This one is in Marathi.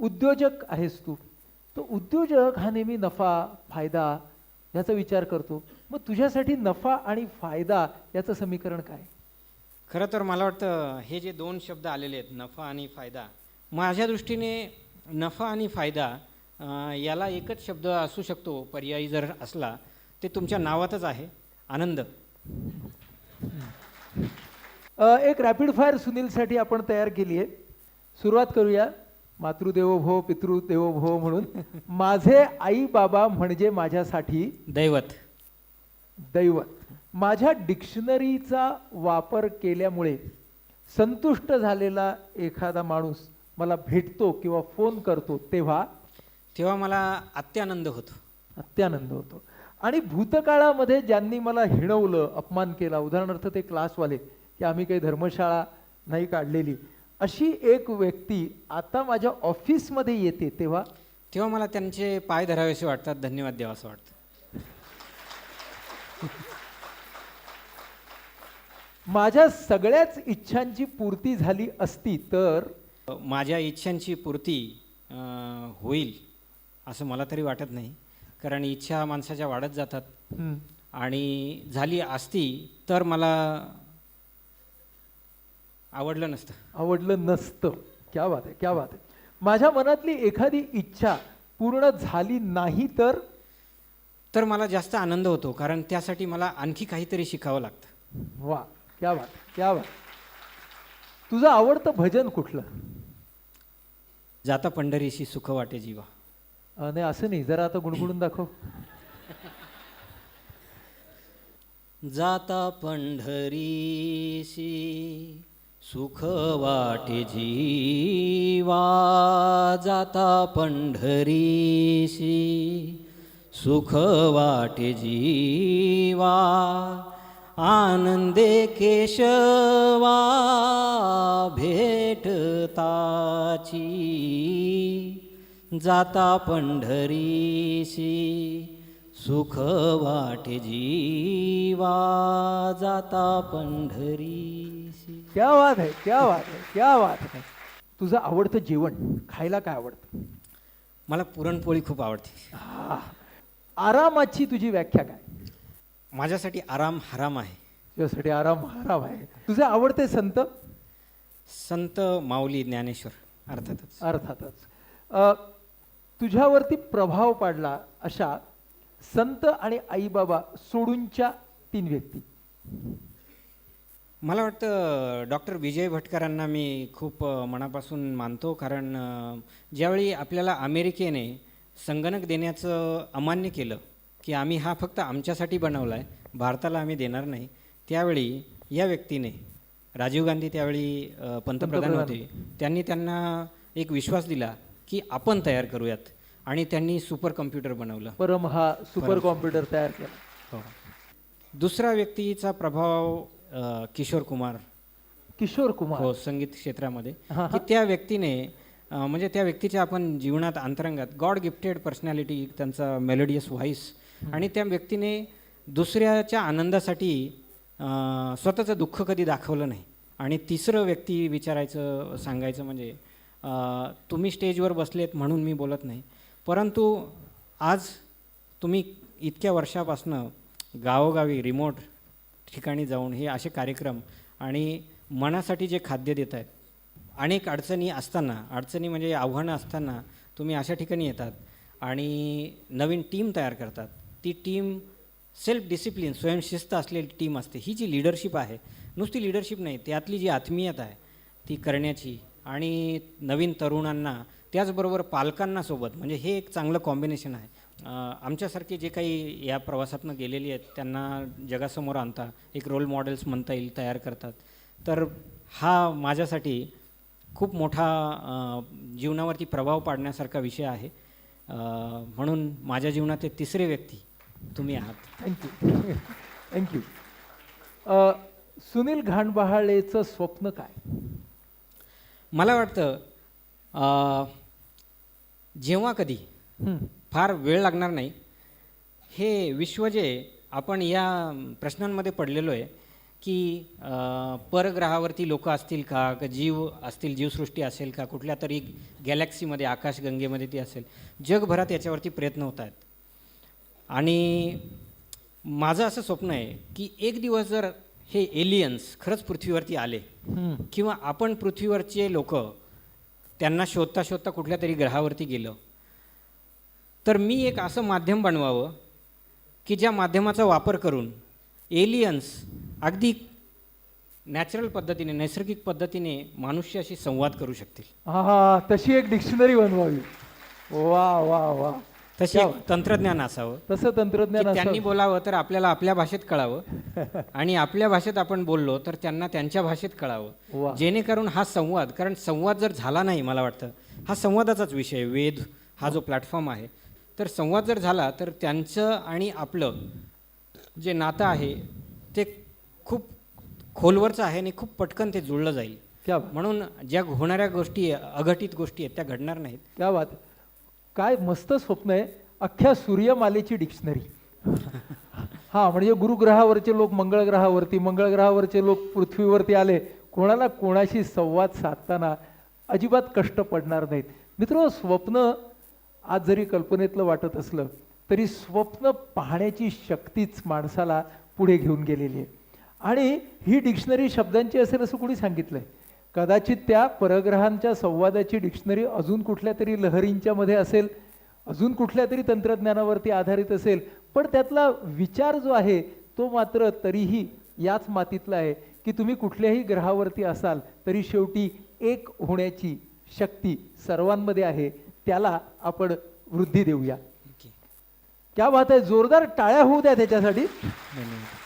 उद्योजक आहेस तू. तो उद्योजक हा नेहमी नफा फायदा याचा विचार करतो. मग तुझ्यासाठी नफा आणि फायदा याचं समीकरण काय? खरं तर मला वाटतं हे जे दोन शब्द आलेले आहेत नफा आणि फायदा माझ्या दृष्टीने नफा आणि फायदा याला एकच शब्द असू शकतो पर्यायी जर असला ते तुमच्या नावातच आहे. आनंद. एक रॅपिड फायर सुनीलसाठी आपण तयार केली आहे सुरुवात करूया. मातृदेवो भव पितृदेवो भव म्हणून माझे आई बाबा म्हणजे माझ्यासाठी दैवत. दैवत. माझ्या डिक्शनरीचा वापर केल्यामुळे संतुष्ट झालेला एखादा माणूस मला भेटतो किंवा फोन करतो तेव्हा तेव्हा मला अत्यानंद होतो. अत्यानंद होतो. आणि भूतकाळामध्ये ज्यांनी मला हिणवलं अपमान केला उदाहरणार्थ ते क्लासवाले की आम्ही काही धर्मशाळा नाही काढलेली अशी एक व्यक्ती आता माझ्या ऑफिसमध्ये येते तेव्हा. तेव्हा मला त्यांचे पाय धरावेसे वाटतात धन्यवाद द्यावं असं वाटतं. माझ्या सगळ्याच इच्छांची पूर्ती झाली असती तर. माझ्या इच्छांची पूर्ती होईल असं मला तरी वाटत नाही. कारण इच्छा माणसाच्या वाढत जातात. आणि झाली असती तर मला आवडलं नसतं. आवडलं नसतं. क्या बात आहे क्या बात आहे. माझ्या मनातली एखादी इच्छा पूर्ण झाली नाही तर? तर मला जास्त आनंद होतो कारण त्यासाठी मला आणखी काहीतरी शिकावं लागतं. वा क्या बात क्या बात तुझं आवडतं भजन कुठलं? जाता पंढरीशी सुख वाटे जीवा. अ, नाही असं नाही. जरा आता गुणगुणून दाखव. जाता पंढरीशी सुख वाटे जीवा जाता पंढरीशी सुख वाटे जीवा आनंदे केशवा भेटताची जाता पंढरीशी सुख वाटे जीवा जाता पंढरी क्या बात आहे क्या बात आहे क्या बात आहे तुझं आवडतं जेवण खायला काय आवडतं? मला पुरणपोळी खूप आवडते. आह, आरामाची तुझी व्याख्या काय? माझ्यासाठी आराम हराम आहे. तुझ्यासाठी आराम आराम आहे. तुझे आवडते संत? संत माऊली ज्ञानेश्वर अर्थातच. अर्थातच. अ, तुझ्यावरती प्रभाव पाडला अशा संत आणि आईबाबा सोडूनच्या तीन व्यक्ती. मला वाटतं डॉक्टर विजय भटकरांना मी खूप मनापासून मानतो. कारण ज्यावेळी आपल्याला अमेरिकेने संगणक देण्याचं अमान्य केलं की आम्ही हा फक्त आमच्यासाठी बनवला आहे भारताला आम्ही देणार नाही त्यावेळी या व्यक्तीने राजीव गांधी त्यावेळी पंतप्रधान होते. त्यांनी त्यांना एक विश्वास दिला की आपण तयार करूयात. आणि त्यांनी सुपर कम्प्युटर बनवलं. परम हा सुपर कॉम्प्युटर तयार केला. हो. दुसरा व्यक्तीचा प्रभाव अ, किशोर कुमार किशोर कुमार. हो संगीत क्षेत्रामध्ये. हा, की त्या व्यक्तीने अ, म्हणजे त्या व्यक्तीच्या आपण जीवनात अंतरंगात गॉड गिफ्टेड पर्सनॅलिटी त्यांचा मेलोडियस व्हॉइस आणि त्या व्यक्तीने दुसऱ्याच्या आनंदासाठी अ, स्वतःचं दुःख कधी दाखवलं नाही. आणि तिसरं व्यक्ती विचारायचं सांगायचं म्हणजे अ, तुम्ही स्टेजवर बसलेत म्हणून मी बोलत नाही. परंतु आज तुम्ही इतक्या वर्षापासनं गावोगावी रिमोट ठिकाणी जाऊन हे असे कार्यक्रम आणि मनासाठी जे खाद्य देत आहेत अनेक अडचणी असताना अडचणी म्हणजे आव्हानं असताना तुम्ही अशा ठिकाणी येतात आणि नवीन टीम तयार करतात. ती टीम सेल्फ डिसिप्लिन स्वयंशिस्त असलेली टीम असते. ही जी लिडरशिप आहे नुसती लिडरशिप नाही त्यातली जी आत्मीयता आहे ती करण्याची आणि नवीन तरुणांना त्याचबरोबर पालकांना सोबत म्हणजे हे एक चांगलं कॉम्बिनेशन आहे. आमच्यासारखे जे काही या प्रवासातनं गेलेली आहेत त्यांना जगासमोर आणता एक रोल मॉडेल्स म्हणता येईल तयार करतात. तर हा माझ्यासाठी खूप मोठा जीवनावरती प्रभाव पाडण्यासारखा विषय आहे. म्हणून माझ्या जीवनात तिसरे व्यक्ती तुम्ही आहात. थँक्यू थँक्यू सुनील घाणबहाळेचं स्वप्न काय? मला वाटतं जेव्हा कधी फार वेळ लागणार नाही. हे विश्व जे आपण या प्रश्नांमध्ये पडलेलो आहे की परग्रहावरती लोक असतील का? का जीव असतील जीवसृष्टी असेल का? कुठल्या तरी गॅलेक्सीमध्ये आकाशगंगेमध्ये ती असेल. जगभरात याच्यावरती प्रयत्न होत आहेत. आणि माझं असं स्वप्न आहे की एक दिवस जर हे एलियन्स खरंच पृथ्वीवरती आले. किंवा आपण पृथ्वीवरचे लोक त्यांना शोधता शोधता कुठल्या तरी ग्रहावरती गेलो तर मी एक असं माध्यम बनवावं की ज्या माध्यमाचा वापर करून एलियन्स अगदी नॅचरल पद्धतीने नैसर्गिक पद्धतीने मनुष्याशी संवाद करू शकतील. हा तशी एक डिक्शनरी बनवावी. वा वा वा. एक तंत्रज्ञान असावं. तसं तंत्रज्ञान त्यांनी बोलावं तर आपल्याला आपल्या भाषेत कळावं. आणि आपल्या भाषेत आपण बोललो तर त्यांना त्यांच्या भाषेत. कळावं. जेणेकरून हा संवाद कारण संवाद जर झाला नाही मला वाटतं हा संवादाचाच विषय वेद हा जो प्लॅटफॉर्म आहे तर संवाद जर झाला तर त्यांचं आणि आपलं जे नातं आहे ते खूप खोलवरचं आहे आणि खूप पटकन ते जुळलं जाईल. क्या म्हणून ज्या होणाऱ्या गोष्टी अघटित गोष्टी आहेत त्या घडणार नाहीत. क्या बात. काय मस्त स्वप्न आहे अख्ख्या सूर्यमालेची डिक्शनरी. हा म्हणजे गुरुग्रहावरचे लोक मंगळ ग्रहावरती मंगळ ग्रहावरचे लोक पृथ्वीवरती आले कोणाला कोणाशी संवाद साधताना अजिबात कष्ट पडणार नाहीत. मित्र स्वप्न आज जरी कल्पनेतलं वाटत असलं तरी स्वप्न पाहण्याची शक्तीच माणसाला पुढे घेऊन गेलेली आहे. आणि ही डिक्शनरी शब्दांची असेल असं कोणी सांगितलंय? कदाचित त्या परग्रहांच्या संवादाची डिक्शनरी अजून कुठल्या तरी लहरींच्या मध्ये असेल अजून कुठल्या तरी तंत्रज्ञानावरती आधारित असेल पण त्यातला विचार जो आहे तो मात्र तरीही याच मातीतला आहे की तुम्ही कुठल्याही ग्रहावरती असाल तरी शेवटी एक होण्याची शक्ती सर्वांमध्ये आहे त्याला आपण वृद्धी देऊया. क्या बात आहे जोरदार टाळ्या होऊ द्या त्याच्यासाठी. धन्यवाद.